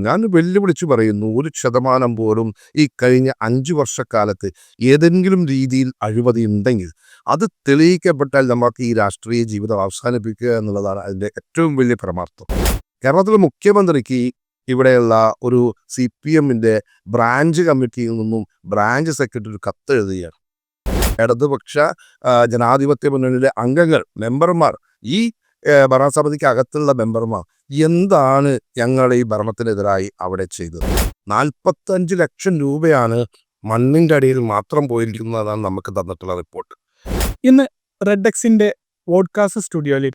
ഞാൻ വെല്ലുവിളിച്ചു പറയുന്നു ഒരു ശതമാനം പോലും ഈ കഴിഞ്ഞ അഞ്ച് വർഷക്കാലത്ത് ഏതെങ്കിലും രീതിയിൽ അഴിമതി ഉണ്ടെങ്കിൽ അത് തെളിയിക്കപ്പെട്ടാൽ നമുക്ക് ഈ രാഷ്ട്രീയ ജീവിതം അവസാനിപ്പിക്കുക എന്നുള്ളതാണ് അതിന്റെ ഏറ്റവും വലിയ പരമാർത്ഥം. കേരളത്തിലെ മുഖ്യമന്ത്രിക്ക് ഇവിടെയുള്ള ഒരു സി പി എമ്മിന്റെ ബ്രാഞ്ച് കമ്മിറ്റിയിൽ നിന്നും ബ്രാഞ്ച് സെക്രട്ടറി ഒരു കത്ത് എഴുതുകയാണ്. ഇടതുപക്ഷ ജനാധിപത്യ മുന്നണിയിലെ അംഗങ്ങൾ മെമ്പർമാർ ഈ ഭരണസമിതിക്ക് അകത്തുള്ള മെമ്പർമാർ എന്താണ് ഞങ്ങൾ ഈ ഭരണത്തിനെതിരായി അവിടെ ചെയ്തത്? നാൽപ്പത്തഞ്ച് ലക്ഷം രൂപയാണ് മണ്ണിന്റെ അടിയിൽ മാത്രം പോയിരിക്കുന്നതാണ് നമുക്ക് തന്നിട്ടുള്ള റിപ്പോർട്ട്. ഇന്ന് റെഡെക്സിന്റെ പോഡ്കാസ്റ്റ് സ്റ്റുഡിയോയിൽ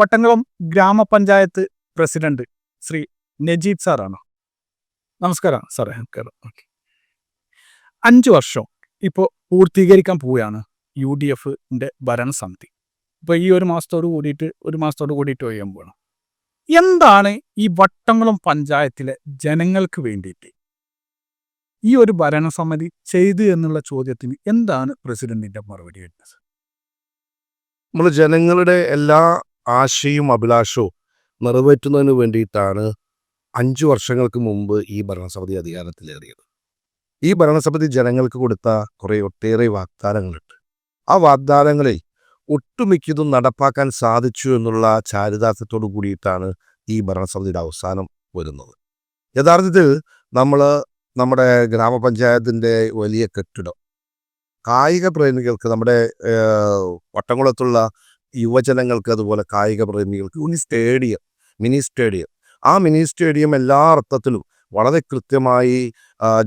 വട്ടംകുളം ഗ്രാമപഞ്ചായത്ത് പ്രസിഡന്റ് ശ്രീ നജീബ് സാറാണ്. നമസ്കാരം സാറേ. നമസ്കാരം. ഓക്കെ. അഞ്ചു വർഷം ഇപ്പോൾ പൂർത്തീകരിക്കാൻ പോവുകയാണ് യു ഡി എഫിന്റെ ഭരണസമിതി. ഇപ്പോൾ ഈ ഒരു മാസത്തോട് കൂടിയിട്ട് ഒരു മാസത്തോട് കൂടിയിട്ട് ഒഴിയാൻ പോകണം എന്താണ് ഈ വട്ടംകുളം പഞ്ചായത്തിലെ ജനങ്ങൾക്ക് വേണ്ടിയിട്ട്? ഈ ഒരു ഭരണസമിതി ചെയ്തു എന്നുള്ള ചോദ്യത്തിന് എന്താണ് പ്രസിഡന്റിന്റെ മറുപടി വരുന്നത്? നമ്മൾ ജനങ്ങളുടെ എല്ലാ ആശയും അഭിലാഷവും നിറവേറ്റുന്നതിന് വേണ്ടിയിട്ടാണ് അഞ്ചു വർഷങ്ങൾക്ക് മുമ്പ് ഈ ഭരണസമിതി അധികാരത്തിലേറിയത്. ഈ ഭരണസമിതി ജനങ്ങൾക്ക് കൊടുത്ത കുറേ ഒട്ടേറെ വാഗ്ദാനങ്ങളുണ്ട്. ആ വാഗ്ദാനങ്ങളെ ഒട്ടുമിക്കതും നടപ്പാക്കാൻ സാധിച്ചു എന്നുള്ള ചാരിതാർത്ഥ്യത്തോടു കൂടിയിട്ടാണ് ഈ ഭരണസമിതിയുടെ അവസാനം വരുന്നത്. യഥാർത്ഥത്തിൽ നമ്മൾ നമ്മുടെ ഗ്രാമപഞ്ചായത്തിന്റെ വലിയ കെട്ടിടം കായിക പ്രേമികൾക്ക് നമ്മുടെ വട്ടംകുളത്തുള്ള യുവജനങ്ങൾക്ക് അതുപോലെ കായിക പ്രേമികൾക്ക് ഒരു സ്റ്റേഡിയം മിനി സ്റ്റേഡിയം. ആ മിനി സ്റ്റേഡിയം എല്ലാ അർത്ഥത്തിലും വളരെ കൃത്യമായി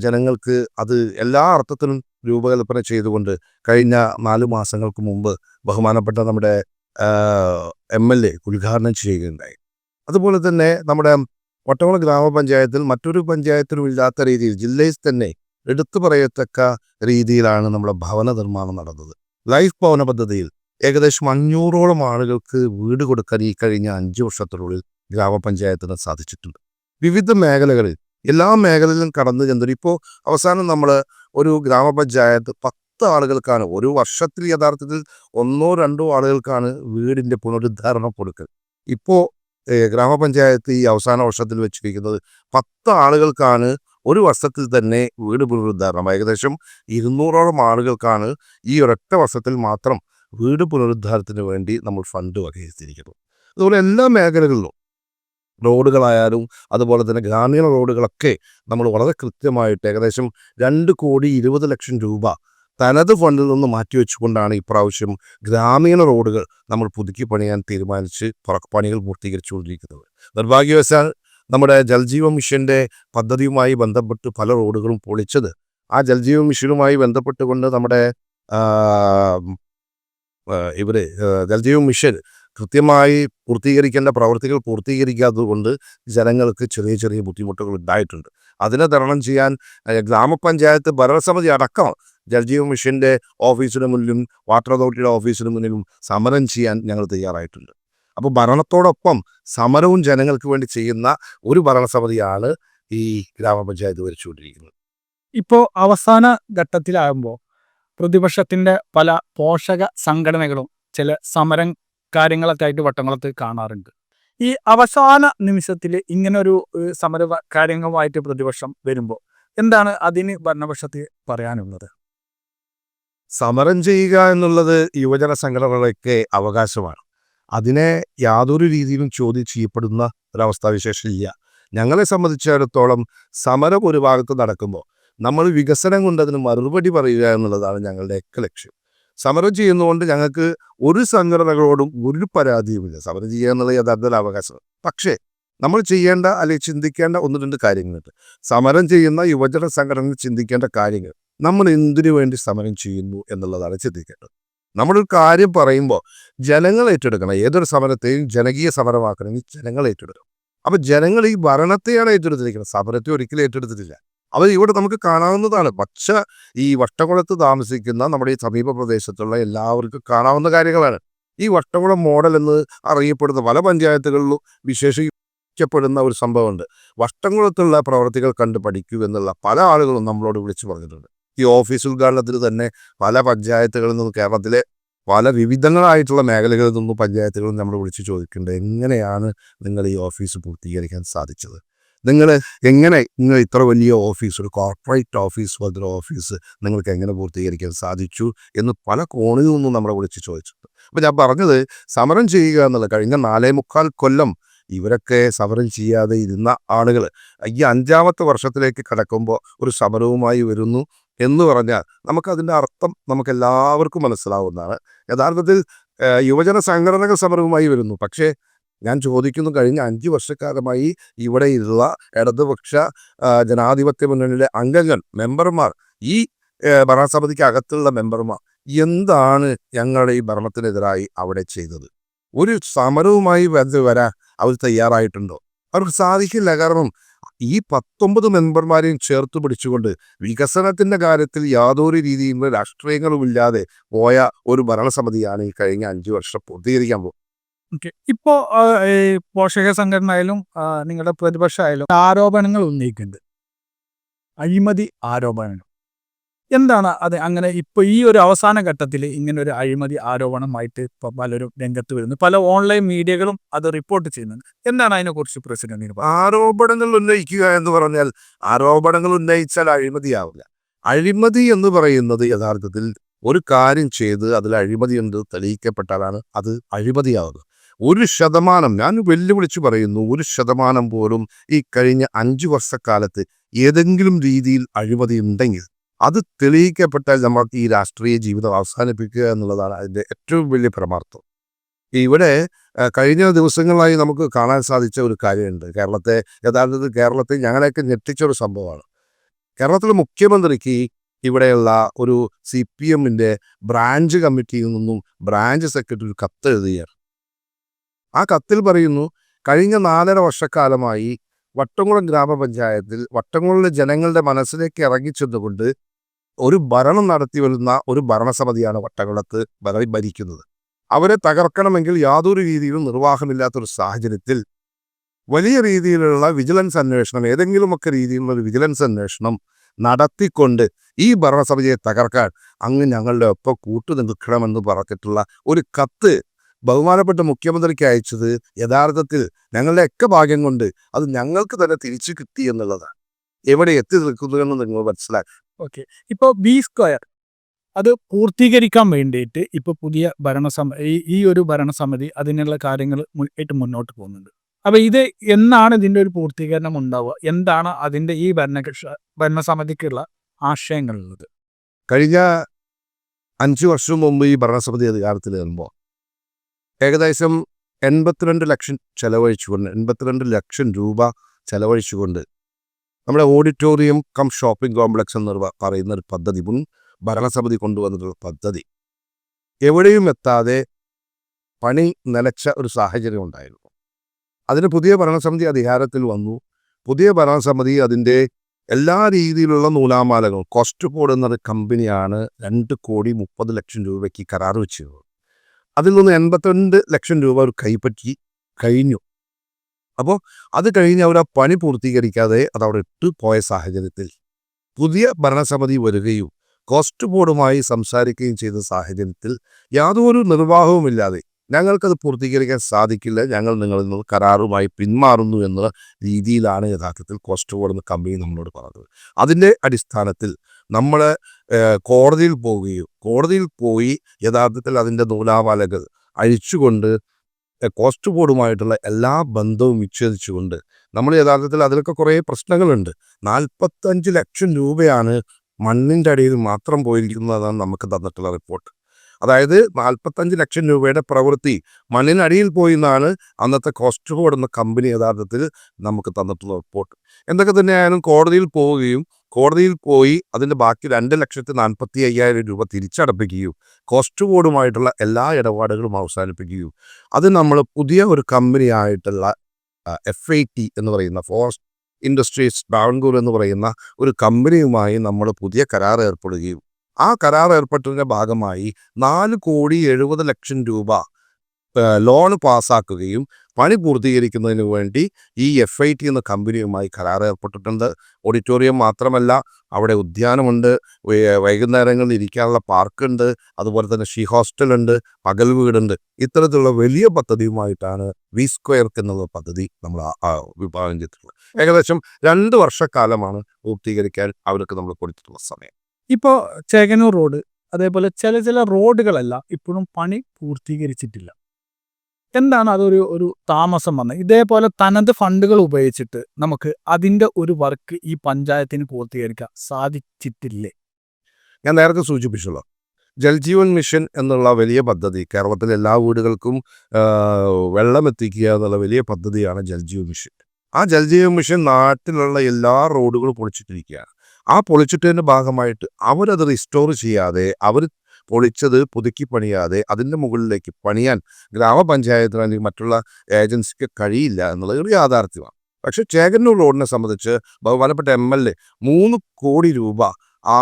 ജനങ്ങൾക്ക് അത് എല്ലാ അർത്ഥത്തിലും രൂപകൽപ്പന ചെയ്തുകൊണ്ട് കഴിഞ്ഞ നാല് മാസങ്ങൾക്ക് മുമ്പ് ബഹുമാനപ്പെട്ട നമ്മുടെ എം എൽ എ ഉദ്ഘാടനം ചെയ്യുകയുണ്ടായി. അതുപോലെ തന്നെ നമ്മുടെ വട്ടവള ഗ്രാമപഞ്ചായത്തിൽ മറ്റൊരു പഞ്ചായത്തിലും ഇല്ലാത്ത രീതിയിൽ ജില്ലയിൽ തന്നെ എടുത്തു പറയത്തക്ക രീതിയിലാണ് നമ്മുടെ ഭവന നിർമ്മാണം നടന്നത്. ലൈഫ് ഭവന പദ്ധതിയിൽ ഏകദേശം അഞ്ഞൂറോളം ആളുകൾക്ക് വീട് കൊടുക്കാൻ ഈ കഴിഞ്ഞ അഞ്ച് വർഷത്തിനുള്ളിൽ ഗ്രാമപഞ്ചായത്തിന് സാധിച്ചിട്ടുണ്ട്. വിവിധ മേഖലകളിൽ എല്ലാ മേഖലയിലും കടന്നു ചെന്നൊരു ഇപ്പോൾ അവസാനം നമ്മൾ ഒരു ഗ്രാമപഞ്ചായത്ത് പത്ത് ആളുകൾക്കാണ്. ഒരു വർഷത്തിൽ യഥാർത്ഥത്തിൽ ഒന്നോ രണ്ടോ ആളുകൾക്കാണ് വീടിന്റെ പുനരുദ്ധാരണം കൊടുക്കൽ. ഇപ്പോൾ ഗ്രാമപഞ്ചായത്ത് ഈ അവസാന വർഷത്തിൽ വെച്ചിരിക്കുന്നത് പത്ത് ആളുകൾക്കാണ് ഒരു വർഷത്തിൽ തന്നെ വീട് പുനരുദ്ധാരണം. ഏകദേശം ഇരുന്നൂറോളം ആളുകൾക്കാണ് ഈ ഒരൊറ്റ വർഷത്തിൽ മാത്രം വീട് പുനരുദ്ധാരത്തിന് വേണ്ടി നമ്മൾ ഫണ്ട് വകയിരുത്തിയിരിക്കുന്നത്. അതുപോലെ എല്ലാ മേഖലകളിലും റോഡുകളായാലും അതുപോലെ തന്നെ ഗ്രാമീണ റോഡുകളൊക്കെ നമ്മൾ വളരെ കൃത്യമായിട്ട് ഏകദേശം രണ്ട് കോടി ഇരുപത് ലക്ഷം രൂപ തനത് ഫണ്ടിൽ നിന്ന് മാറ്റിവെച്ചുകൊണ്ടാണ് ഇപ്രാവശ്യം ഗ്രാമീണ റോഡുകൾ നമ്മൾ പുതുക്കി പണിയാൻ തീരുമാനിച്ച് പണികൾ പൂർത്തീകരിച്ചുകൊണ്ടിരിക്കുന്നത്. നിർഭാഗ്യവശാൽ നമ്മുടെ ജൽജീവ മിഷന്റെ പദ്ധതിയുമായി ബന്ധപ്പെട്ട് പല റോഡുകളും പൊളിച്ചത്. ആ ജൽജീവ മിഷനുമായി ബന്ധപ്പെട്ടുകൊണ്ട് നമ്മുടെ ഇവർ ആ, മിഷൻ കൃത്യമായി പൂർത്തീകരിക്കേണ്ട പ്രവൃത്തികൾ പൂർത്തീകരിക്കാത്തത് കൊണ്ട് ജനങ്ങൾക്ക് ചെറിയ ചെറിയ ബുദ്ധിമുട്ടുകൾ ഉണ്ടായിട്ടുണ്ട്. അതിനെ തരണം ചെയ്യാൻ ഗ്രാമപഞ്ചായത്ത് ഭരണസമിതി അടക്കം ജൽജീവൻ മിഷന്റെ ഓഫീസിന് മുന്നിലും വാട്ടർ അതോറിറ്റിയുടെ ഓഫീസിന് മുന്നിലും സമരം ചെയ്യാൻ ഞങ്ങൾ തയ്യാറായിട്ടുണ്ട്. അപ്പോൾ ഭരണത്തോടൊപ്പം സമരവും ജനങ്ങൾക്ക് വേണ്ടി ചെയ്യുന്ന ഒരു ഭരണസമിതിയാണ് ഈ ഗ്രാമപഞ്ചായത്ത് ഭരിച്ചുകൊണ്ടിരിക്കുന്നത്. ഇപ്പോൾ അവസാന ഘട്ടത്തിലാകുമ്പോൾ പ്രതിപക്ഷത്തിന്റെ പല പോഷക സംഘടനകളും ചില സമരം കാര്യങ്ങളൊക്കെ ആയിട്ട് വട്ടംകുളത്ത് കാണാറുണ്ട്. ഈ അവസാന നിമിഷത്തിൽ ഇങ്ങനൊരു സമര കാര്യങ്ങളുമായിട്ട് പ്രതിപക്ഷം വരുമ്പോൾ എന്താണ് അതിന് ഭരണപക്ഷത്തിൽ പറയാനുള്ളത്? സമരം ചെയ്യുക എന്നുള്ളത് യുവജന സംഘടനകളൊക്കെ അവകാശമാണ്. അതിനെ യാതൊരു രീതിയിലും ചോദ്യം ചെയ്യപ്പെടുന്ന ഒരവസ്ഥാവിശേഷമില്ല ഞങ്ങളെ സംബന്ധിച്ചിടത്തോളം സമരം ഒരു ഭാഗത്ത് നടക്കുമ്പോൾ നമ്മൾ വികസനം കൊണ്ട് അതിന് മറുപടി പറയുക എന്നുള്ളതാണ് ഞങ്ങളുടെയൊക്കെ ലക്ഷ്യം. സമരം ചെയ്യുന്നതുകൊണ്ട് ഞങ്ങൾക്ക് ഒരു സംഘടനകളോടും ഒരു പരാതിയുമില്ല സമരം ചെയ്യുക എന്നുള്ള യഥാർത്ഥ അവകാശം പക്ഷേ നമ്മൾ ചെയ്യേണ്ട അല്ലെങ്കിൽ ചിന്തിക്കേണ്ട ഒന്ന് രണ്ട് കാര്യങ്ങളുണ്ട്. സമരം ചെയ്യുന്ന യുവജന സംഘടനകൾ ചിന്തിക്കേണ്ട കാര്യങ്ങൾ. നമ്മൾ എന്തിനു വേണ്ടി സമരം ചെയ്യുന്നു എന്നുള്ളതാണ് ചിന്തിക്കേണ്ടത്. നമ്മളൊരു കാര്യം പറയുമ്പോൾ ജനങ്ങൾ ഏറ്റെടുക്കണം. ഏതൊരു സമരത്തെയും ജനകീയ സമരമാക്കണമെങ്കിൽ ജനങ്ങൾ ഏറ്റെടുക്കണം. അപ്പൊ ജനങ്ങൾ ഈ ഭരണത്തെയാണ് ഏറ്റെടുത്തിരിക്കുന്നത്. സമരത്തെ ഒരിക്കലും ഏറ്റെടുത്തിട്ടില്ല. അവർ ഇവിടെ നമുക്ക് കാണാവുന്നതാണ്. പക്ഷെ ഈ വട്ടകുളത്ത് താമസിക്കുന്ന നമ്മുടെ ഈ സമീപ പ്രദേശത്തുള്ള എല്ലാവർക്കും കാണാവുന്ന കാര്യങ്ങളാണ്. ഈ വട്ടകുളം മോഡൽ എന്ന് അറിയപ്പെടുന്ന പല പഞ്ചായത്തുകളിലും വിശേഷിക്കപ്പെടുന്ന ഒരു സംഭവമുണ്ട്. വട്ടംകുളത്തുള്ള പ്രവർത്തികൾ കണ്ട് പഠിക്കൂ എന്നുള്ള പല ആളുകളും നമ്മളോട് വിളിച്ചു പറഞ്ഞിട്ടുണ്ട്. ഈ ഓഫീസ് ഉദ്ഘാടനത്തിന് തന്നെ പല പഞ്ചായത്തുകളിൽ നിന്നും കേരളത്തിലെ പല വിവിധങ്ങളായിട്ടുള്ള മേഖലകളിൽ നിന്നും പഞ്ചായത്തുകളും നമ്മൾ വിളിച്ചു ചോദിക്കുന്നുണ്ട് എങ്ങനെയാണ് നിങ്ങൾ ഈ ഓഫീസ് പൂർത്തീകരിക്കാൻ സാധിച്ചത്? നിങ്ങൾ എങ്ങനെ നിങ്ങൾ ഇത്ര വലിയ ഓഫീസ് ഒരു കോർപ്പറേറ്റ് ഓഫീസ് പോലത്തെ ഓഫീസ് നിങ്ങൾക്ക് എങ്ങനെ പൂർത്തീകരിക്കാൻ സാധിച്ചു എന്ന് പല കോണിൽ നിന്നും നമ്മളെ വിളിച്ച് ചോദിച്ചിട്ടുണ്ട്. അപ്പം ഞാൻ പറഞ്ഞത് സമരം ചെയ്യുക എന്നുള്ളത് കഴിഞ്ഞ നാലേ മുക്കാൽ കൊല്ലം ഇവരൊക്കെ സമരം ചെയ്യാതെ ഇരുന്ന ആളുകൾ ഈ അഞ്ചാമത്തെ വർഷത്തിലേക്ക് കടക്കുമ്പോൾ ഒരു സമരവുമായി വരുന്നു എന്ന് പറഞ്ഞാൽ നമുക്കതിന്റെ അർത്ഥം നമുക്ക് എല്ലാവർക്കും മനസ്സിലാവുന്നതാണ്. യഥാർത്ഥത്തിൽ യുവജന സംഘടനകൾ സമരവുമായി വരുന്നു. പക്ഷേ ഞാൻ ചോദിക്കുന്നു കഴിഞ്ഞ അഞ്ച് വർഷക്കാലമായി ഇവിടെ ഇരുന്ന ഇടതുപക്ഷ ജനാധിപത്യ മുന്നണിയിലെ അംഗങ്ങൾ മെമ്പർമാർ ഈ ഭരണസമിതിക്ക് അകത്തുള്ള മെമ്പർമാർ എന്താണ് ഞങ്ങളുടെ ഈ ഭരണത്തിനെതിരായി അവിടെ ചെയ്തത്? ഒരു സമരവുമായി വരാൻ അവർ തയ്യാറായിട്ടുണ്ടോ? അവർക്ക് സാധിക്കില്ല കാരണം ഈ പത്തൊമ്പത് മെമ്പർമാരെയും ചേർത്ത് പിടിച്ചുകൊണ്ട് വികസനത്തിന്റെ കാര്യത്തിൽ യാതൊരു രീതിയിലുള്ള രാഷ്ട്രീയങ്ങളുമില്ലാതെ പോയ ഒരു ഭരണസമിതിയാണ് ഈ കഴിഞ്ഞ അഞ്ചു വർഷം പൂർത്തീകരിക്കാൻ പോകുന്നത് ഓക്കെ. ഇപ്പോ ഈ പോഷക സംഘടന ആയാലും നിങ്ങളുടെ പ്രതിപക്ഷമായാലും ആരോപണങ്ങൾ ഉന്നയിക്കുന്നുണ്ട് അഴിമതി ആരോപണങ്ങൾ. എന്താണ് അത്? അങ്ങനെ ഇപ്പൊ ഈ ഒരു അവസാന ഘട്ടത്തിൽ ഇങ്ങനെ ഒരു അഴിമതി ആരോപണമായിട്ട് ഇപ്പൊ പലരും രംഗത്ത് വരുന്നു. പല ഓൺലൈൻ മീഡിയകളും അത് റിപ്പോർട്ട് ചെയ്യുന്നുണ്ട്. എന്താണ് അതിനെക്കുറിച്ച് പ്രസിഡന്റ് ആരോപണങ്ങൾ ഉന്നയിക്കുക എന്ന് പറഞ്ഞാൽ ആരോപണങ്ങൾ ഉന്നയിച്ചാൽ അഴിമതിയാവില്ല. അഴിമതി എന്ന് പറയുന്നത് യഥാർത്ഥത്തിൽ ഒരു കാര്യം ചെയ്ത് അതിൽ അഴിമതി എന്ന് തെളിയിക്കപ്പെട്ടാലാണ് അത് അഴിമതിയാവുന്നത്. ഒരു ശതമാനം ഞാൻ വെല്ലുവിളിച്ച് പറയുന്നു ഒരു ശതമാനം പോലും ഈ കഴിഞ്ഞ അഞ്ചു വർഷക്കാലത്ത് ഏതെങ്കിലും രീതിയിൽ അഴിമതി ഉണ്ടെങ്കിൽ അത് തെളിയിക്കപ്പെട്ടാൽ നമുക്ക് ഈ രാഷ്ട്രീയ ജീവിതം അവസാനിപ്പിക്കുക എന്നുള്ളതാണ് അതിന്റെ ഏറ്റവും വലിയ പരമാർത്ഥം. ഇവിടെ കഴിഞ്ഞ ദിവസങ്ങളായി നമുക്ക് കാണാൻ സാധിച്ച ഒരു കാര്യമുണ്ട്. കേരളത്തെ യഥാർത്ഥത്തിൽ കേരളത്തെ ഞങ്ങളെയൊക്കെ ഞെട്ടിച്ച ഒരു സംഭവമാണ്. കേരളത്തിലെ മുഖ്യമന്ത്രിക്ക് ഇവിടെയുള്ള ഒരു സി പി എമ്മിന്റെ ബ്രാഞ്ച് കമ്മിറ്റിയിൽ നിന്നും ബ്രാഞ്ച് സെക്രട്ടറി കത്ത് എഴുതുകയാണ് ആ കത്തിൽ പറയുന്നു കഴിഞ്ഞ നാലര വർഷക്കാലമായി വട്ടംകുളം ഗ്രാമപഞ്ചായത്തിൽ വട്ടംകുളത്തിലെ ജനങ്ങളുടെ മനസ്സിലേക്ക് ഇറങ്ങിച്ചെന്നുകൊണ്ട് ഒരു ഭരണം നടത്തി വരുന്ന ഒരു ഭരണസമിതിയാണ് വട്ടകുളത്ത് ഭര ഭരിക്കുന്നത്. അവരെ തകർക്കണമെങ്കിൽ യാതൊരു രീതിയിലും നിർവാഹമില്ലാത്തൊരു സാഹചര്യത്തിൽ വലിയ രീതിയിലുള്ള വിജിലൻസ് അന്വേഷണം ഏതെങ്കിലുമൊക്കെ രീതിയിലുള്ള ഒരു വിജിലൻസ് അന്വേഷണം നടത്തിക്കൊണ്ട് ഈ ഭരണസമിതിയെ തകർക്കാൻ അങ്ങ് ഞങ്ങളുടെ ഒപ്പം കൂട്ടു നിൽക്കണമെന്ന് പറഞ്ഞിട്ടുള്ള ഒരു കത്ത് ബഹുമാനപ്പെട്ട മുഖ്യമന്ത്രിക്ക് അയച്ചത് യഥാർത്ഥത്തിൽ ഞങ്ങളുടെ ഒക്കെ ഭാഗ്യം കൊണ്ട് അത് ഞങ്ങൾക്ക് തന്നെ തിരിച്ചു കിട്ടി എന്നുള്ളതാണ്. എവിടെ എത്തി നിൽക്കുന്നു എന്ന് നിങ്ങൾ മനസ്സിലാക്കി ഓക്കെ. ഇപ്പൊ ബി സ്ക്വയർ അത് പൂർത്തീകരിക്കാൻ വേണ്ടിയിട്ട് ഇപ്പൊ പുതിയ ഭരണസമ ഈ ഒരു ഭരണസമിതി അതിനുള്ള കാര്യങ്ങൾ ആയിട്ട് മുന്നോട്ട് പോകുന്നുണ്ട്. അപ്പോൾ ഇത് എന്നാണ് ഇതിന്റെ ഒരു പൂർത്തീകരണം ഉണ്ടാവുക? എന്താണ് അതിന്റെ ഈ ഭരണ ഭരണസമിതിക്കുള്ള ആശയങ്ങളുള്ളത്? കഴിഞ്ഞ അഞ്ചു വർഷം മുമ്പ് ഈ ഭരണസമിതി അധികാരത്തിൽ വരുമ്പോൾ ഏകദേശം എൺപത്തിരണ്ട് ലക്ഷം ചെലവഴിച്ചുകൊണ്ട് എൺപത്തിരണ്ട് ലക്ഷം രൂപ ചെലവഴിച്ചുകൊണ്ട് നമ്മുടെ ഓഡിറ്റോറിയം കം ഷോപ്പിംഗ് കോംപ്ലക്സ് എന്ന് പറയുന്ന ഒരു പദ്ധതി മുൻ ഭരണസമിതി കൊണ്ടുവന്നിട്ടുള്ള പദ്ധതി. എവിടെയും എത്താതെ പണി നിലച്ച ഒരു സാഹചര്യം ഉണ്ടായിരുന്നു. അതിന് പുതിയ ഭരണസമിതി അധികാരത്തിൽ വന്നു. പുതിയ ഭരണസമിതി അതിന്റെ എല്ലാ രീതിയിലുള്ള നൂലാമാലകളും കോസ്റ്റ് കോഡ് എന്നൊരു കമ്പനിയാണ് രണ്ട് കോടി മുപ്പത് ലക്ഷം രൂപയ്ക്ക് കരാർ വെച്ചിരുന്നത്. അതിൽ നിന്ന് എൺപത്തിരണ്ട് ലക്ഷം രൂപ അവർ കൈപ്പറ്റി കഴിഞ്ഞു. അപ്പോൾ അത് കഴിഞ്ഞ് അവർ ആ പണി പൂർത്തീകരിക്കാതെ അത് അവിടെ ഇട്ട് പോയ സാഹചര്യത്തിൽ പുതിയ ഭരണസമിതി വരികയും കോസ്റ്റ് ബോർഡുമായി സംസാരിക്കുകയും ചെയ്ത സാഹചര്യത്തിൽ യാതൊരു നിർവാഹവുമില്ലാതെ ഞങ്ങൾക്കത് പൂർത്തീകരിക്കാൻ സാധിക്കില്ല ഞങ്ങൾ നിങ്ങളിൽ നിന്ന് കരാറുമായി പിന്മാറുന്നു എന്ന രീതിയിലാണ് യഥാർത്ഥത്തിൽ കോസ്റ്റ് ബോർഡ് എന്ന കമ്പനി നമ്മളോട് പറഞ്ഞത്. അതിന്റെ അടിസ്ഥാനത്തിൽ നമ്മൾ കോടതിയിൽ പോവുകയും കോടതിയിൽ പോയി യഥാർത്ഥത്തിൽ അതിന്റെ നൂലാമാലകൾ അഴിച്ചുകൊണ്ട് കോസ്റ്റ് ബോർഡുമായിട്ടുള്ള എല്ലാ ബന്ധവും വിച്ഛേദിച്ചുകൊണ്ട് നമ്മൾ യഥാർത്ഥത്തിൽ അതിലൊക്കെ കുറേ പ്രശ്നങ്ങളുണ്ട്. നാൽപ്പത്തഞ്ച് ലക്ഷം രൂപയാണ് മണ്ണിന്റെ അടിയിൽ മാത്രം പോയിരിക്കുന്നതാണ് നമുക്ക് തന്നിട്ടുള്ള റിപ്പോർട്ട്. അതായത് നാൽപ്പത്തഞ്ച് ലക്ഷം രൂപയുടെ പ്രവൃത്തി മണ്ണിനടിയിൽ പോയി എന്നാണ് അന്നത്തെ കോസ്റ്റ് ബോർഡ് എന്ന കമ്പനി യഥാർത്ഥത്തിൽ നമുക്ക് തന്നിട്ടുള്ള റിപ്പോർട്ട്. എന്തൊക്കെ തന്നെയായാലും കോടതിയിൽ പോവുകയും കോടതിയിൽ പോയി അതിന്റെ ബാക്കി രണ്ട് ലക്ഷത്തി നാൽപ്പത്തി അയ്യായിരം രൂപ തിരിച്ചടപ്പിക്കുകയും കോസ്റ്റ് ബോർഡുമായിട്ടുള്ള എല്ലാ ഇടപാടുകളും അവസാനിപ്പിക്കുകയും. അത് നമ്മൾ പുതിയ ഒരു കമ്പനി ആയിട്ടുള്ള എഫ് ഐ ടി എന്ന് പറയുന്ന ഫോറസ്റ്റ് ഇൻഡസ്ട്രീസ് ബാംഗ്ലൂർ എന്ന് പറയുന്ന ഒരു കമ്പനിയുമായി നമ്മൾ പുതിയ കരാർ ഏർപ്പെടുകയും ആ കരാർ ഏർപ്പെട്ടതിന്റെ ഭാഗമായി നാല് കോടി എഴുപത് ലക്ഷം രൂപ ലോൺ പാസ്സാക്കുകയും പണി പൂർത്തീകരിക്കുന്നതിന് വേണ്ടി ഈ എഫ് ഐ ടി എന്ന കമ്പനിയുമായി കരാർ ഏർപ്പെട്ടിട്ടുണ്ട്. ഓഡിറ്റോറിയം മാത്രമല്ല അവിടെ ഉദ്യാനമുണ്ട് വൈകുന്നേരങ്ങളിൽ ഇരിക്കാനുള്ള പാർക്കുണ്ട് അതുപോലെ തന്നെ ഷീ ഹോസ്റ്റലുണ്ട് പകൽ വീടുണ്ട്. ഇത്തരത്തിലുള്ള വലിയ പദ്ധതിയുമായിട്ടാണ് വി സ്ക്വയർക്ക് എന്നുള്ള പദ്ധതി നമ്മൾ വിഭാവനം ചെയ്തിട്ടുള്ളത്. ഏകദേശം രണ്ട് വർഷക്കാലമാണ് പൂർത്തീകരിക്കാൻ അവർക്ക് നമ്മൾ കൊടുത്തിട്ടുള്ള സമയം. ഇപ്പോൾ ചേകനൂർ റോഡ് അതേപോലെ ചില ചില റോഡുകളല്ല ഇപ്പോഴും പണി പൂർത്തീകരിച്ചിട്ടില്ല. എന്താണ് അതൊരു ഒരു താമസം വന്നത് ഇതേപോലെ തനത് ഫണ്ടുകൾ ഉപയോഗിച്ചിട്ട് നമുക്ക് അതിന്റെ ഒരു വർക്ക് ഈ പഞ്ചായത്തിന് പൂർത്തീകരിക്കാൻ സാധിച്ചിട്ടില്ലേ? ഞാൻ നേരത്തെ സൂചിപ്പിച്ചല്ലോ. ജൽജീവൻ മിഷൻ എന്നുള്ള വലിയ പദ്ധതി കേരളത്തിലെ എല്ലാ വീടുകൾക്കും വെള്ളം എത്തിക്കുക എന്നുള്ള വലിയ പദ്ധതിയാണ് ജൽജീവൻ മിഷൻ. ആ ജൽജീവൻ മിഷൻ നാട്ടിലുള്ള എല്ലാ റോഡുകളും പൊളിച്ചിട്ടിരിക്കുകയാണ്. ആ പൊളിച്ചിട്ടതിന്റെ ഭാഗമായിട്ട് അവരത് റിസ്റ്റോർ ചെയ്യാതെ അവർ പൊളിച്ചത് പുതുക്കി പണിയാതെ അതിന്റെ മുകളിലേക്ക് പണിയാൻ ഗ്രാമപഞ്ചായത്തിന് അല്ലെങ്കിൽ മറ്റുള്ള ഏജൻസിക്ക് കഴിയില്ല എന്നുള്ളത് ഒരു യാഥാർത്ഥ്യമാണ്. പക്ഷേ ചേകന്നൂർ റോഡിനെ സംബന്ധിച്ച് ബഹുമാനപ്പെട്ട എം എൽ എ മൂന്ന് കോടി രൂപ ആ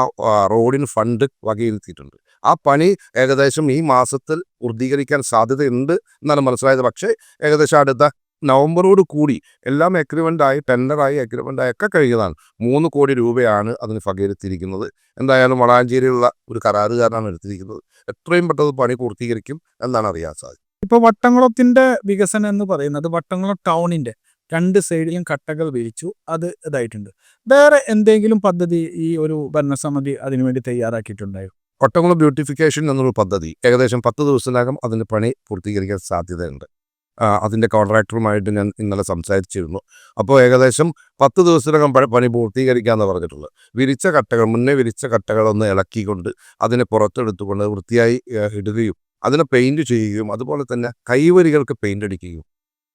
റോഡിന് ഫണ്ട് വകയിരുത്തിയിട്ടുണ്ട്. ആ പണി ഏകദേശം ഈ മാസത്തിൽ പൂർത്തീകരിക്കാൻ സാധ്യതയുണ്ട് എന്നാണ് മനസ്സിലായത്. പക്ഷേ ഏകദേശം അടുത്ത നവംബറോട് കൂടി എല്ലാം എഗ്രിമെന്റായി ടെൻഡറായി എഗ്രിമെന്റായി ഒക്കെ കഴിഞ്ഞതാണ്. മൂന്ന് കോടി രൂപയാണ് അതിന് ഫകീരത്തിരിക്കുന്നത് എന്തായാലും വളാഞ്ചേരിയിലുള്ള ഒരു കരാറുകാരനാണ് എടുത്തിരിക്കുന്നത്. എത്രയും പെട്ടത് പണി പൂർത്തീകരിക്കും എന്നാണ് അറിയാൻ സാധിക്കുന്നത്. ഇപ്പോൾ വട്ടംകുളത്തിന്റെ വികസനം എന്ന് പറയുന്നത് വട്ടംകുളം ടൗണിന്റെ രണ്ട് സൈഡിലും കട്ടകൾ വിരിച്ചു അത് ഇതായിട്ടുണ്ട്. വേറെ എന്തെങ്കിലും പദ്ധതി ഈ ഒരു ഭരണസമിതി അതിനുവേണ്ടി തയ്യാറാക്കിയിട്ടുണ്ടായോ? ഒട്ടംകുളം ബ്യൂട്ടിഫിക്കേഷൻ എന്നൊരു പദ്ധതി ഏകദേശം പത്ത് ദിവസത്തിനകം അതിന് പണി പൂർത്തീകരിക്കാൻ സാധ്യതയുണ്ട്. അതിന്റെ കോൺട്രാക്ടറുമായിട്ട് ഞാൻ ഇന്നലെ സംസാരിച്ചിരുന്നു. അപ്പോൾ ഏകദേശം പത്ത് ദിവസത്തിനകം പണി പൂർത്തീകരിക്കാമെന്ന് പറഞ്ഞിട്ടുള്ളത്. വിരിച്ച കട്ടകൾ മുന്നേ വിരിച്ച കട്ടകളൊന്ന് ഇളക്കിക്കൊണ്ട് അതിനെ പുറത്തെടുത്തുകൊണ്ട് വൃത്തിയായി ഇടുകയും അതിനെ പെയിന്റ് ചെയ്യുകയും അതുപോലെ തന്നെ കൈവരികൾക്ക് പെയിന്റ് അടിക്കുകയും.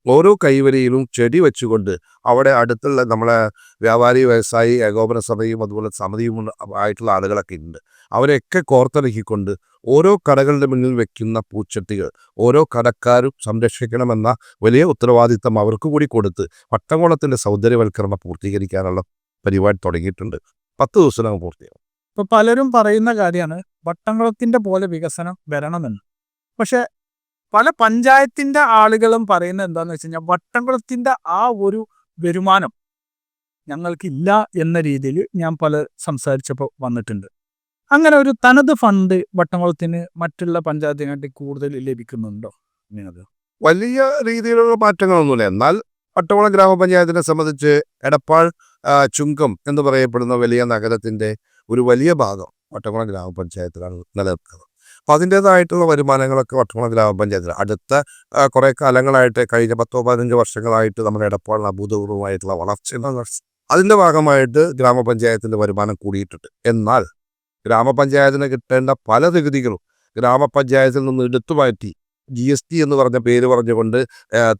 ഓരോ കൈവരിയിലും ചെടി വെച്ചുകൊണ്ട് അവിടെ അടുത്തുള്ള നമ്മളെ വ്യാപാരി വ്യവസായി ഏകോപന സഭയും അതുപോലെ സമിതിയും ആയിട്ടുള്ള ആളുകളൊക്കെ ഉണ്ട്. അവരെയൊക്കെ കോർത്തിണക്കിക്കൊണ്ട് ഓരോ കടകളുടെ മുന്നിൽ വെക്കുന്ന പൂച്ചട്ടികൾ ഓരോ കടക്കാരും സംരക്ഷിക്കണമെന്ന വലിയ ഉത്തരവാദിത്തം അവർക്ക് കൂടി കൊടുത്ത് പട്ടംകുളത്തിന്റെ സൗന്ദര്യവൽക്കരണം പൂർത്തീകരിക്കാനുള്ള പരിപാടി തുടങ്ങിയിട്ടുണ്ട്. പത്ത് ദിവസത്തിനകം പൂർത്തിയാവും. ഇപ്പം പലരും പറയുന്ന കാര്യമാണ് വട്ടംകുളത്തിന്റെ പോലെ വികസനം വരണമെന്ന്. പക്ഷേ പല പഞ്ചായത്തിന്റെ ആളുകളും പറയുന്നത് എന്താണെന്ന് വെച്ച് കഴിഞ്ഞാൽ വട്ടംകുളത്തിന്റെ ആ ഒരു വരുമാനം ഞങ്ങൾക്കില്ല എന്ന രീതിയിൽ ഞാൻ പല സംസാരിച്ചപ്പോൾ വന്നിട്ടുണ്ട്. അങ്ങനെ ഒരു തനത് ഫണ്ട് വട്ടംകുളത്തിന് മറ്റുള്ള പഞ്ചായത്തിനായിട്ട് കൂടുതൽ ലഭിക്കുന്നുണ്ടോ വലിയ രീതിയിലുള്ള മാറ്റങ്ങളൊന്നുമില്ല. എന്നാൽ വട്ടംകുളം ഗ്രാമപഞ്ചായത്തിനെ സംബന്ധിച്ച് എടപ്പാൾ ചുങ്കം എന്ന് പറയപ്പെടുന്ന വലിയ നഗരത്തിന്റെ ഒരു വലിയ ഭാഗം വട്ടംകുളം ഗ്രാമപഞ്ചായത്തിലാണ് നിലനിൽക്കുന്നത്. അപ്പോൾ അതിന്റേതായിട്ടുള്ള വരുമാനങ്ങളൊക്കെ വട്ടംകുളം ഗ്രാമപഞ്ചായത്തിൽ അടുത്ത കുറെ കാലങ്ങളായിട്ട് കഴിഞ്ഞ പത്തോ പതിനഞ്ച് വർഷങ്ങളായിട്ട് നമ്മുടെ എടപ്പാളിന് അഭൂതപൂർവമായിട്ടുള്ള വളർച്ച അതിന്റെ ഭാഗമായിട്ട് ഗ്രാമപഞ്ചായത്തിന്റെ വരുമാനം കൂടിയിട്ടുണ്ട്. എന്നാൽ ഗ്രാമപഞ്ചായത്തിന് കിട്ടേണ്ട പല നികുതികളും ഗ്രാമപഞ്ചായത്തിൽ നിന്ന് എടുത്തു മാറ്റി ജി എസ് ടി എന്ന് പറഞ്ഞ പേര് പറഞ്ഞുകൊണ്ട്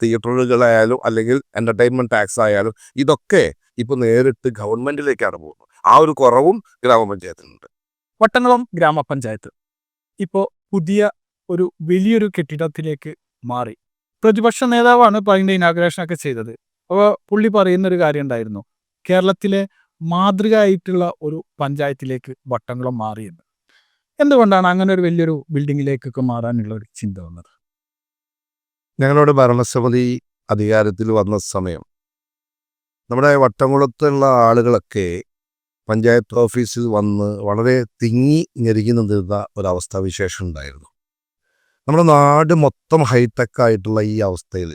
തിയേറ്ററുകളായാലും അല്ലെങ്കിൽ എന്റർടൈൻമെന്റ് ടാക്സ് ആയാലും ഇതൊക്കെ ഇപ്പോൾ നേരിട്ട് ഗവൺമെന്റിലേക്കാണ് പോകുന്നത്. ആ ഒരു കുറവും ഗ്രാമപഞ്ചായത്തിനുണ്ട്. വട്ടംകുളം ഗ്രാമപഞ്ചായത്ത്. ഇപ്പോൾ പുതിയ ഒരു വലിയൊരു കെട്ടിടത്തിലേക്ക് മാറി. പ്രതിപക്ഷ നേതാവാണ് ഇപ്പോൾ അതിന്റെ ഇനാഗ്രേഷനൊക്കെ ചെയ്തത്. അപ്പോൾ പുള്ളി പറയുന്നൊരു കാര്യം ഉണ്ടായിരുന്നു. കേരളത്തിലെ മാതൃകയായിട്ടുള്ള ഒരു പഞ്ചായത്തിലേക്ക് വട്ടംകുളം മാറിയെന്ന്. എന്തുകൊണ്ടാണ് അങ്ങനെ ഒരു വലിയൊരു ബിൽഡിങ്ങിലേക്കൊക്കെ മാറാനുള്ള ഒരു ചിന്ത വന്നത്? ഞങ്ങളുടെ ഭരണസമിതി അധികാരത്തിൽ വന്ന സമയം നമ്മുടെ വട്ടംകുളത്തുള്ള ആളുകളൊക്കെ പഞ്ചായത്ത് ഓഫീസിൽ വന്ന് വളരെ തിങ്ങി ഞെരുങ്ങി നിന്നിരുന്ന ഒരവസ്ഥാവിശേഷം ഉണ്ടായിരുന്നു. നമ്മുടെ നാട് മൊത്തം ഹൈടെക് ആയിട്ടുള്ള ഈ അവസ്ഥയിൽ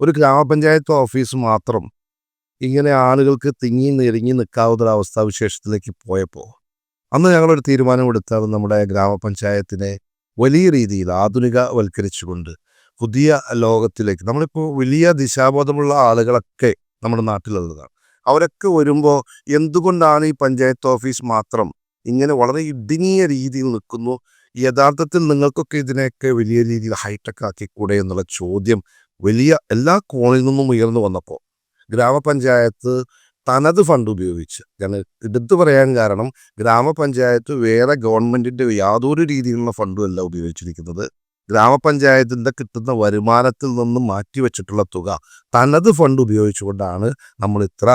ഒരു ഗ്രാമപഞ്ചായത്ത് ഓഫീസ് മാത്രം ഇങ്ങനെ ആളുകൾക്ക് തിങ്ങി ഞെരുങ്ങി നിൽക്കാവുന്ന വിശേഷത്തിലേക്ക് പോയപ്പോൾ അന്ന് ഞങ്ങളൊരു തീരുമാനമെടുത്താണ് നമ്മുടെ ഗ്രാമപഞ്ചായത്തിനെ വലിയ രീതിയിൽ ആധുനികവൽക്കരിച്ചുകൊണ്ട് പുതിയ ലോകത്തിലേക്ക് നമ്മളിപ്പോൾ വലിയ ദിശാബോധമുള്ള ആളുകളൊക്കെ നമ്മുടെ നാട്ടിലുള്ളതാണ്. അവരൊക്കെ വരുമ്പോൾ എന്തുകൊണ്ടാണ് ഈ പഞ്ചായത്ത് ഓഫീസ് മാത്രം ഇങ്ങനെ വളരെ ഇടുങ്ങിയ രീതിയിൽ നിൽക്കുന്നു? യഥാർത്ഥത്തിൽ നിങ്ങൾക്കൊക്കെ ഇതിനെയൊക്കെ വലിയ രീതിയിൽ ഹൈടെക് ആക്കിക്കൂടെ എന്നുള്ള ചോദ്യം വലിയ എല്ലാ കോണിൽ നിന്നും ഉയർന്നു വന്നപ്പോൾ ഗ്രാമപഞ്ചായത്ത് തനത് ഫണ്ട് ഉപയോഗിച്ച്. ഞാൻ എടുത്തു പറയാൻ കാരണം ഗ്രാമപഞ്ചായത്ത് വേറെ ഗവൺമെന്റിന്റെ യാതൊരു രീതിയിലുള്ള ഫണ്ടും അല്ല ഉപയോഗിച്ചിരിക്കുന്നത്. ഗ്രാമപഞ്ചായത്തിന്റെ കിട്ടുന്ന വരുമാനത്തിൽ നിന്നും മാറ്റിവെച്ചിട്ടുള്ള തുക തനത് ഫണ്ട് ഉപയോഗിച്ചുകൊണ്ടാണ് നമ്മൾ ഇത്ര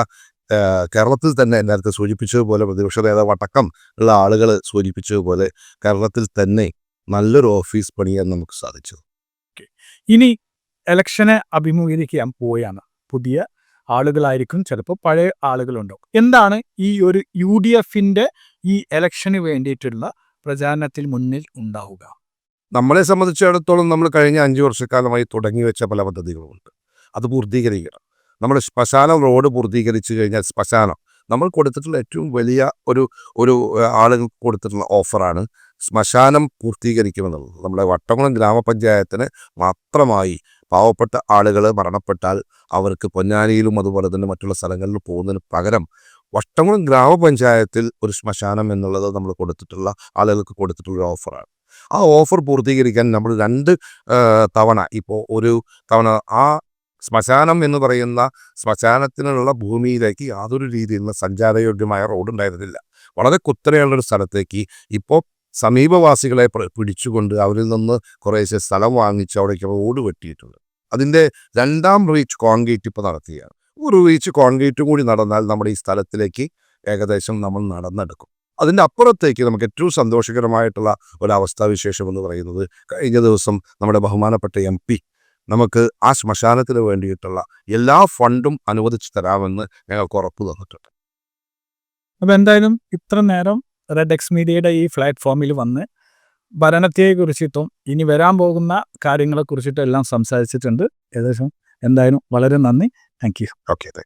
കേരളത്തിൽ തന്നെ നേരത്തെ സൂചിപ്പിച്ചതുപോലെ പ്രതിപക്ഷ നേതാവ് അടക്കം ഉള്ള ആളുകൾ സൂചിപ്പിച്ചതുപോലെ കേരളത്തിൽ തന്നെ നല്ലൊരു ഓഫീസ് പണിയാൻ നമുക്ക് സാധിച്ചു ഇനി ഇലക്ഷനെ അഭിമുഖീകരിക്കാൻ പോയാണ്. പുതിയ ആളുകളായിരിക്കും ചിലപ്പോൾ പഴയ ആളുകളുണ്ടാവും എന്താണ് ഈ ഒരു യു ഡി എഫിന്റെ ഈ ഇലക്ഷന് വേണ്ടിയിട്ടുള്ള പ്രചാരണത്തിൽ മുന്നിൽ ഉണ്ടാവുക? നമ്മളെ സംബന്ധിച്ചിടത്തോളം നമ്മൾ കഴിഞ്ഞ അഞ്ച് വർഷക്കാലമായി തുടങ്ങി വെച്ച പല പദ്ധതികളുമുണ്ട്. അത് പൂർത്തീകരിക്കണം. നമ്മൾ ശ്മശാനം റോഡ് പൂർത്തീകരിച്ചു കഴിഞ്ഞാൽ ശ്മശാനം. നമ്മൾ കൊടുത്തിട്ടുള്ള ഏറ്റവും വലിയ ഒരു ഒരു ആളുകൾ ആളുകൾക്ക് കൊടുത്തിട്ടുള്ള ഓഫറാണ് ശ്മശാനം പൂർത്തീകരിക്കുമെന്നുള്ളത്. നമ്മുടെ വട്ടംകുളം ഗ്രാമപഞ്ചായത്തിന് മാത്രമായി പാവപ്പെട്ട ആളുകൾ മരണപ്പെട്ടാൽ അവർക്ക് പൊന്നാനിയിലും അതുപോലെ തന്നെ മറ്റുള്ള സ്ഥലങ്ങളിൽ പോകുന്നതിന് പകരം വട്ടംകുളം ഗ്രാമപഞ്ചായത്തിൽ ഒരു ശ്മശാനം എന്നുള്ളത് നമ്മൾ കൊടുത്തിട്ടുള്ള ആളുകൾക്ക് കൊടുത്തിട്ടുള്ള ഓഫറാണ്. ആ ഓഫർ പൂർത്തീകരിക്കാൻ നമ്മൾ രണ്ട് തവണ ഇപ്പോൾ ഒരു തവണ ആ ശ്മശാനം എന്ന് പറയുന്ന ശ്മശാനത്തിനുള്ള ഭൂമിയിലേക്ക് യാതൊരു രീതിയിലുള്ള സഞ്ചാരയോഗ്യമായ റോഡ് ഉണ്ടായിരുന്നില്ല വളരെ കുത്തനെയുള്ളൊരു സ്ഥലത്തേക്ക് ഇപ്പോൾ സമീപവാസികളെ പിടിച്ചുകൊണ്ട് അവരിൽ നിന്ന് കുറേശ്ശെ സ്ഥലം വാങ്ങിച്ച് അവിടേക്ക് റോഡ് വെട്ടിയിട്ടുണ്ട് അതിന്റെ രണ്ടാം റീച്ച് കോൺക്രീറ്റ് ഇപ്പോൾ നടത്തുകയാണ് ഒരു റീച്ച് കോൺക്രീറ്റും കൂടി നടന്നാൽ നമ്മുടെ ഈ സ്ഥലത്തിലേക്ക് ഏകദേശം നമ്മൾ നടന്നെടുക്കും. അതിന്റെ അപ്പുറത്തേക്ക് നമുക്ക് ഏറ്റവും സന്തോഷകരമായിട്ടുള്ള ഒരവസ്ഥാവിശേഷം എന്ന് പറയുന്നത് കഴിഞ്ഞ ദിവസം നമ്മുടെ ബഹുമാനപ്പെട്ട എം പി നമുക്ക് ആ ശ്മശാനത്തിന് വേണ്ടിയിട്ടുള്ള എല്ലാ ഫണ്ടും അനുവദിച്ചു തരാമെന്ന് ഞങ്ങൾക്ക് ഉറപ്പ് തന്നിട്ടുണ്ട്. അപ്പം എന്തായാലും ഇത്ര നേരം റെഡ് എക്സ് മീഡിയയുടെ ഈ പ്ലാറ്റ്ഫോമിൽ വന്ന് ഭരണത്തെക്കുറിച്ചിട്ടും ഇനി വരാൻ പോകുന്ന കാര്യങ്ങളെക്കുറിച്ചിട്ടും എല്ലാം സംസാരിച്ചിട്ടുണ്ട്. ഏകദേശം എന്തായാലും വളരെ നന്ദി. Thank you okay